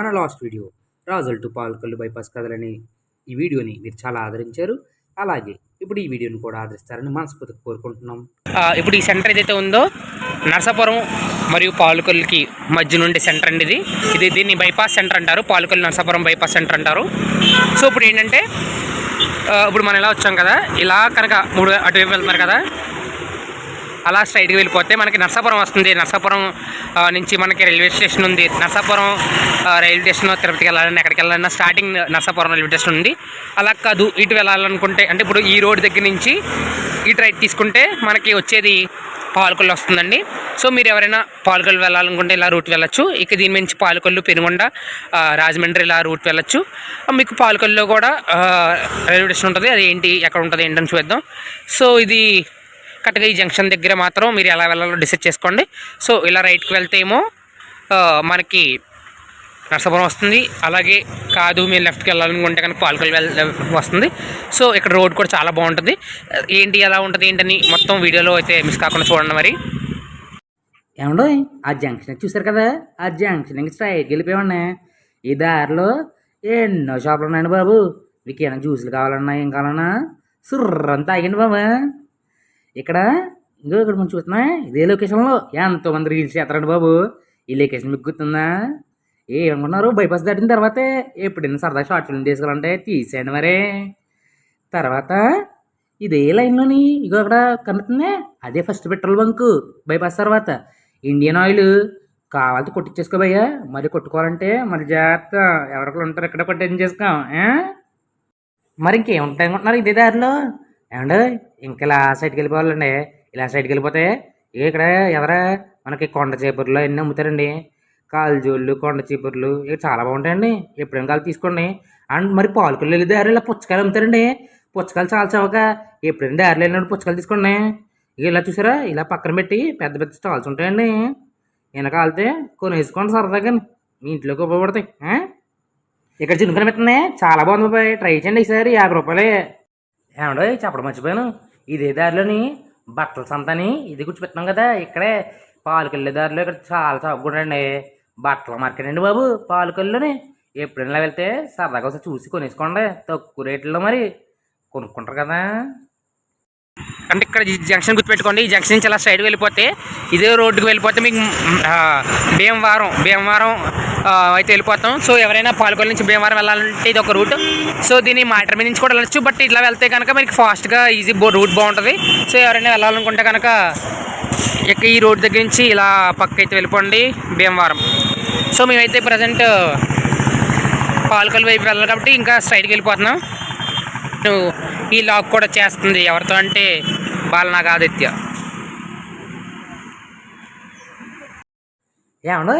మన last video Razole to Palakollu bypass కథలని ఈ వీడియోని మీరు చాలా ఆదరించారు. అలాగే ఇప్పుడు ఈ వీడియోని కూడా ఆదరిస్తారని మనస్ఫూర్తిగా కోరుకుంటున్నాం. ఇప్పుడు ఈ సెంటర్ ఏదైతే ఉందో నరసాపురం మరియు పాలకొల్లుకి మధ్య నుండి సెంటర్ అండి ఇది. ఇది దీన్ని బైపాస్ సెంటర్ అంటారు పాలకొల్లు నర్సాపురం బైపాస్ సెంటర్ అంటారు. సో ఇప్పుడు ఏంటంటే ఇప్పుడు మనం ఇలా వచ్చాం కదా ఇలా కనుక మూడు అటువైపు వెళ్తున్నారు కదా అలా స్ట్రైట్గా వెళ్ళిపోతే మనకి నర్సాపురం వస్తుంది. నర్సాపురం నుంచి మనకి రైల్వే స్టేషన్ ఉంది. నర్సాపురం రైల్వే స్టేషన్ తిరుపతికి వెళ్ళాలన్నా ఎక్కడికి వెళ్ళాలన్నా స్టార్టింగ్ నరసాపురం రైల్వే స్టేషన్ ఉంది. అలా కాదు ఇటు వెళ్ళాలనుకుంటే అంటే ఇప్పుడు ఈ రోడ్ దగ్గర నుంచి ఇటు రైట్ తీసుకుంటే మనకి వచ్చేది పాలకొల్లు వస్తుందండి. సో మీరు ఎవరైనా పాలకొల్లు వెళ్ళాలనుకుంటే ఇలా రూట్ వెళ్ళొచ్చు. ఇక దీని నుంచి పాలకొల్లు పెనుగొండ రాజమండ్రి ఇలా రూట్ వెళ్ళొచ్చు. మీకు పాలకొల్లులో కూడా రైల్వే స్టేషన్ ఉంటుంది. అది ఏంటి ఎక్కడ ఉంటుంది ఏంటని చూద్దాం. సో ఇది కరెక్ట్గా ఈ జంక్షన్ దగ్గర మాత్రం మీరు ఎలా వెళ్ళాలో డిసైడ్ చేసుకోండి. సో ఇలా రైట్కి వెళ్తే ఏమో మనకి నరసాపురం వస్తుంది. అలాగే కాదు మీరు లెఫ్ట్కి వెళ్ళాలనుకుంటే కనుక పాలకొల్లు వెల్ వస్తుంది. సో ఇక్కడ రోడ్ కూడా చాలా బాగుంటుంది. ఏంటి ఎలా ఉంటుంది ఏంటని మొత్తం వీడియోలో అయితే మిస్ కాకుండా చూడండి మరి. ఏమండో ఆ జంక్షన్ చూసారు కదా? ఆ జంక్షన్ ఇంక స్ట్రైట్కి వెళ్ళిపోయామన్నా ఈ దారిలో ఎన్నో షాపులు ఉన్నాయండి బాబు. మీకు ఏమైనా జ్యూసులు కావాలన్నా ఏం కావాలన్నా సుర్రంతా తాగండి బాబు. ఇక్కడ ఇంకో ఇక్కడ మనం చూస్తున్నా ఇదే లొకేషన్లో ఎంతోమంది రీల్స్ చేస్తారండి బాబు. ఈ లొకేషన్ మీకు గుర్తుందా? ఏ ఏమనుకున్నారు బైపాస్ దాటిన తర్వాతే ఎప్పుడైనా సరదా షార్ట్ ఫిల్మ్ తీసుకోవాలంటే తీసేయండి మరి. తర్వాత ఇదే లైన్లోని ఇగో అక్కడ కనుతుంది అదే ఫస్ట్ పెట్రోల్ బంకు బైపాస్ తర్వాత ఇండియన్ ఆయిల్ కావాలంటే కొట్టించేసుకోబయ్యా మరి కొట్టుకోవాలంటే మరి జాగ్రత్త. ఎవరికైనా ఉంటారు ఇక్కడ కొట్టేం చేసుకోం మరి ఇంకేముంటాయి అనుకుంటున్నారు ఇదే దారిలో? ఏమండి? ఇంకా ఇలా సైడ్కి వెళ్ళిపోవాలండి. ఇలా సైడ్కి వెళ్ళిపోతే ఇక్కడ ఎవరా? మనకి కొండ చీపుర్లు అన్నీ అమ్ముతారండి. కాలుజోళ్ళు కొండ చీపుర్లు ఇవి చాలా బాగుంటాయండి. ఎప్పుడైనా కాలు తీసుకోండి. అండ్ మరి పాలకులు వెళ్ళి దారి ఇలా పుచ్చకాయలు అమ్ముతారండి. పుచ్చకాయలు చాలా చవక. ఎప్పుడైనా దారిలో వెళ్ళినప్పుడు పుచ్చకాయలు తీసుకోండి. ఇక ఇలా చూసారా? ఇలా పక్కన పెట్టి పెద్ద పెద్ద స్టాల్స్ ఉంటాయండి. వెనక కాలితే కొనేసుకోండి సరదాగా. మీ ఇంట్లోకి ఉపయోగపడతాయి. ఇక్కడ చినుకుని పెట్టండి చాలా బాగుంది బాబాయ్. ట్రై చేయండి ఈసారి యాభై రూపాయలే. ఏమండో చెప్పడం మర్చిపోయాను. ఇదే దారిలోని బట్టల సంతని ఇది కూర్చోపెట్టినాం కదా ఇక్కడే పాలకెళ్ళే దారిలో ఇక్కడ చాలా చౌకుండండి బట్టల మార్కెట్ అండి బాబు పాలకొల్లుని ఎప్పుడైనా వెళ్తే సరదాగా ఒకసారి చూసి కొనేసుకోండి. తక్కువ రేట్లో మరి కొనుక్కుంటారు కదా. అంటే ఇక్కడ జంక్షన్ గుర్తుపెట్టుకోండి. ఈ జంక్షన్ నుంచి అలా సైడ్ వెళ్ళిపోతే ఇదే రోడ్డుకి వెళ్ళిపోతే మీకు భీమవరం భీమవరం అయితే వెళ్ళిపోతాం. సో ఎవరైనా పాలకొల్లు నుంచి భీమవరం వెళ్ళాలంటే ఇది ఒక రూట్. సో దీన్ని మాటర్మి నుంచి కూడా వెళ్ళచ్చు. బట్ ఇట్లా వెళ్తే కనుక మీకు ఫాస్ట్గా ఈజీ రూట్ బాగుంటుంది. సో ఎవరైనా వెళ్ళాలనుకుంటే కనుక ఇక ఈ రోడ్ దగ్గర నుంచి ఇలా పక్క అయితే వెళ్ళిపోండి. భీమవరం. సో మేమైతే ప్రజెంట్ పాలకొల్లు వైపు వెళ్ళాలి కాబట్టి ఇంకా స్ట్రైట్కి వెళ్ళిపోతున్నాం. ఈ లాక్ కూడా చేస్తుంది ఎవరితో అంటే బాలనాగ ఆదిత్య ఏమండో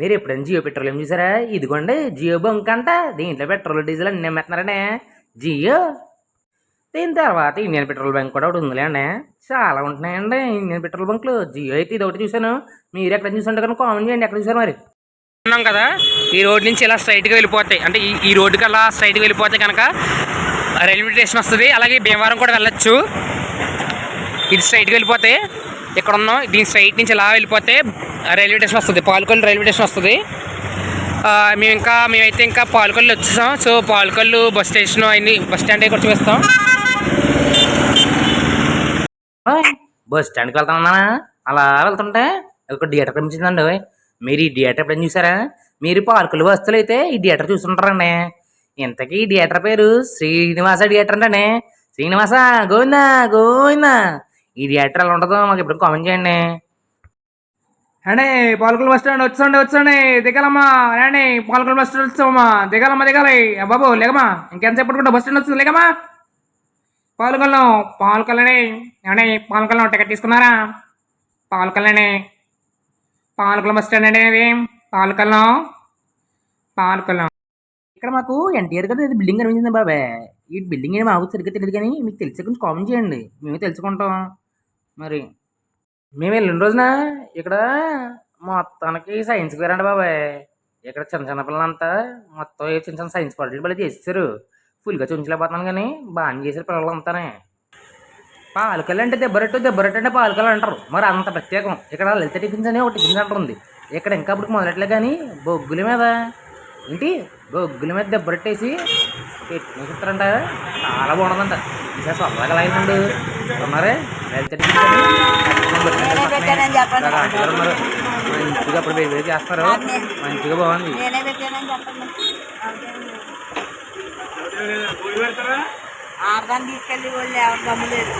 మీరు ఎప్పుడైనా జియో పెట్రోల్ ఏం చూసారా? ఇదిగోండి జియో బంక్ అంట. దీంట్లో పెట్రోల్ డీజిల్ అన్నీ అమ్మేస్తున్నారండి. జియో. దీని తర్వాత ఇండియన్ పెట్రోల్ బంక్ కూడా ఒకటి ఉందిలే అండి చాలా ఉంటున్నాయండి ఇండియన్ పెట్రోల్ బంక్లు. జియో అయితే ఇది ఒకటి చూశాను. మీరు ఎక్కడ చూసుంటే కనుక కామెంట్ చేయండి ఎక్కడ చూసారు మరి? ఉన్నాం కదా ఈ రోడ్ నుంచి ఇలా స్ట్రైట్గా వెళ్ళిపోతాయి. అంటే ఈ ఈ రోడ్డుకి అలా స్ట్రైట్గా వెళ్ళిపోతే కనుక రైల్వే స్టేషన్ వస్తుంది. అలాగే భీమవరం కూడా వెళ్ళొచ్చు. ఇది స్ట్రైట్గా వెళ్ళిపోతే ఇక్కడ ఉన్నాం. దీని స్ట్రైట్ నుంచి ఇలా వెళ్ళిపోతే రైల్వే స్టేషన్ వస్తుంది. పాలకొల్లు రైల్వే స్టేషన్ వస్తుంది. మేము ఇంకా మేమైతే ఇంకా పాలకొల్లు వచ్చేసాం. సో పాలకొల్లు బస్ స్టేషన్ అన్ని బస్ స్టాండ్ కూడా చూపిస్తాం బస్ స్టాండ్కి వెళ్తా అలా వెళ్తుంటే ఒక థియేటర్ కనిపించిందండి మీరు ఈ థియేటర్ ఎప్పుడైనా చూసారా? మీరు పార్కులు వస్తువులు అయితే ఈ థియేటర్ చూస్తుంటారండి. ఇంతకీ ఈ థియేటర్ పేరు శ్రీనివాస థియేటర్ అంటేనే. శ్రీనివాస గోవిందా గోవిందా. ఈ థియేటర్ ఎలా ఉంటుందో మాకు ఇప్పుడు కామెంట్ చేయండి. అండే పాలకుల బస్ స్టాండ్ వచ్చండి వచ్చండి దిగాలమ్మా రండి పాలకుల బస్ స్టాండ్ వచ్చామమ్మా దిగాలమ్మా దిగాలి. బాబు లేకమ్మా ఇంకెంతసేపు పట్టుకుంటా బస్ స్టాండ్ వస్తుంది లేకమ్మా పాలకొల్లం పాలకొల్లని అండి పాలకొల్లం టికెట్ తీసుకున్నారా? పాలకొల్లని పాలకొల్లం బస్ స్టాండ్ అండి ఇది పాలకొల్లం పాలకొల్లం. ఇక్కడ మాకు ఎన్టీఆర్ గారు ఇది బిల్డింగ్ కనిపించింది బాబాయ్ ఈ బిల్డింగ్ ఏమి మాకు సరిగ్గా తెలియదు కానీ మీకు తెలిసే కొంచెం కామెంట్ చేయండి. మేమే తెలుసుకుంటాం. మరి మేము వెళ్ళిన రోజున ఇక్కడ మొత్తానికి సైన్స్ ఫేర్ అండి బాబాయ్ ఇక్కడ చిన్న చిన్న పిల్లలంతా మొత్తం చిన్న చిన్న సైన్స్ పార్టీలు బలి చేస్తారు ఫుల్గా చూపించలేకపోతున్నాను కానీ బాగా చేశారు పిల్లలంతానే. పాలకలు అంటే దెబ్బరట్టు దెబ్బరట్టు అంటే పాలకలు అంటారు. మరి అంత ప్రత్యేకం. ఇక్కడ లలిత టిఫిన్స్ అనే ఒక టిఫిన్ సెంటర్ ఉంది. ఇక్కడ ఇంకా అప్పుడు మొదలెట్లే కానీ బొగ్గుల మీద. ఏంటి? గొగ్గుల మీద దెబ్బరట్టేసి పెట్టిస్తారంట చాలా బాగుంటుందంట ఇంకా సొంతగా లైన్ ఉండు ఉన్నారే. మంచిగా అప్పుడు వేరు వేరు చేస్తారు మంచిగా బాగుంది. తీసుకెళ్ళి వాళ్ళు ఎవరు గమ్ములేదు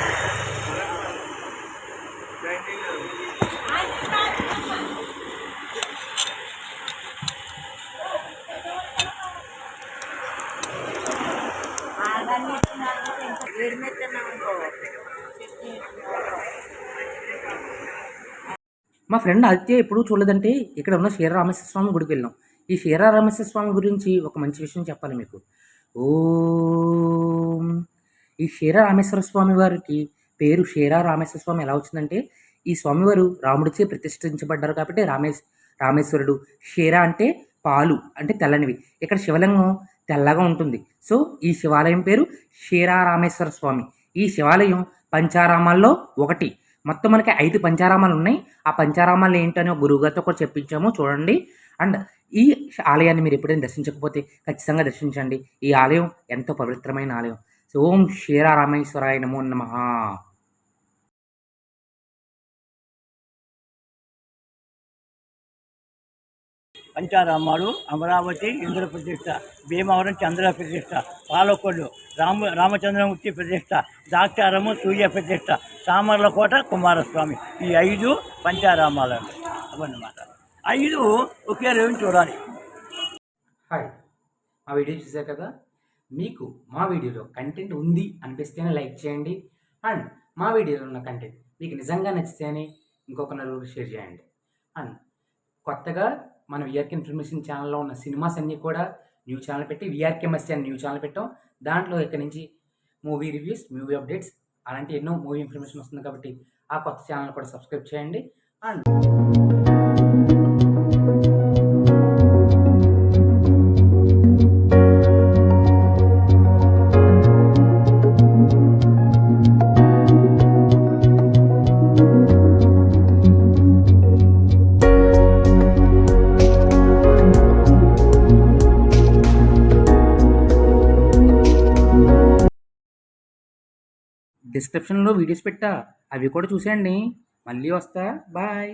మా ఫ్రెండ్ ఆదిత్య ఎప్పుడూ చూడలేదంటే ఇక్కడ ఉన్న క్షీరరామేశ్వర స్వామి గుడికి వెళ్ళాం. ఈ క్షీరరామేశ్వర స్వామి గురించి ఒక మంచి విషయం చెప్పాలి మీకు. ఓ. ఈ క్షీరరామేశ్వర స్వామి వారికి పేరు క్షీరరామేశ్వర స్వామి ఎలా వచ్చిందంటే ఈ స్వామివారు రాముడిచే ప్రతిష్ఠించబడ్డారు కాబట్టి రామేశ్ రామేశ్వరుడు క్షీర అంటే పాలు అంటే తెల్లనివి. ఇక్కడ శివలింగం తెల్లగా ఉంటుంది. సో ఈ శివాలయం పేరు క్షీరారామేశ్వర స్వామి ఈ శివాలయం పంచారామాల్లో ఒకటి. మొత్తం మనకి ఐదు పంచారామాలు ఉన్నాయి. ఆ పంచారామాలు ఏంటని ఒక గురువుగారితో కూడా చెప్పించాము. చూడండి. అండ్ ఈ ఆలయాన్ని మీరు ఎప్పుడైనా దర్శించకపోతే ఖచ్చితంగా దర్శించండి. ఈ ఆలయం ఎంతో పవిత్రమైన ఆలయం. ఓం క్షీరారామేశ్వరాయ నమో నమ. పంచారామాలు అమరావతి ఇంద్ర ప్రతిష్ట భీమవరం చంద్ర ప్రతిష్ట పాలకొల్లు రామ రామచంద్రమూర్తి ప్రతిష్ట దాక్షారము సూర్య ప్రతిష్ట సామర్లకోట కుమారస్వామి. ఈ ఐదు పంచారామాలు అవన్నమాట ఐదు ఒకే రోజు చూడాలి. హాయ్. మా వీడియో చూసారు కదా? మీకు మా వీడియోలో కంటెంట్ ఉంది అనిపిస్తేనే లైక్ చేయండి. అండ్ మా వీడియోలో ఉన్న కంటెంట్ మీకు నిజంగా నచ్చితేనే ఇంకొక నలుగురు షేర్ చేయండి. అండ్ కొత్తగా మన విఆర్కే ఇన్ఫర్మేషన్ ఛానల్లో ఉన్న సినిమాస్ అన్నీ కూడా న్యూ ఛానల్ పెట్టి విఆర్కేఎంఎస్టీ అని న్యూ ఛానల్ పెట్టాం. దాంట్లో ఇక్కడ నుంచి మూవీ రివ్యూస్ మూవీ అప్డేట్స్ అలాంటి ఎన్నో మూవీ ఇన్ఫర్మేషన్ వస్తుంది కాబట్టి ఆ కొత్త ఛానల్ కూడా సబ్స్క్రైబ్ చేయండి. అండ్ డిస్క్రిప్షన్లో వీడియోస్ పెట్టా. అవి కూడా చూసేయండి. మళ్ళీ వస్తా. బాయ్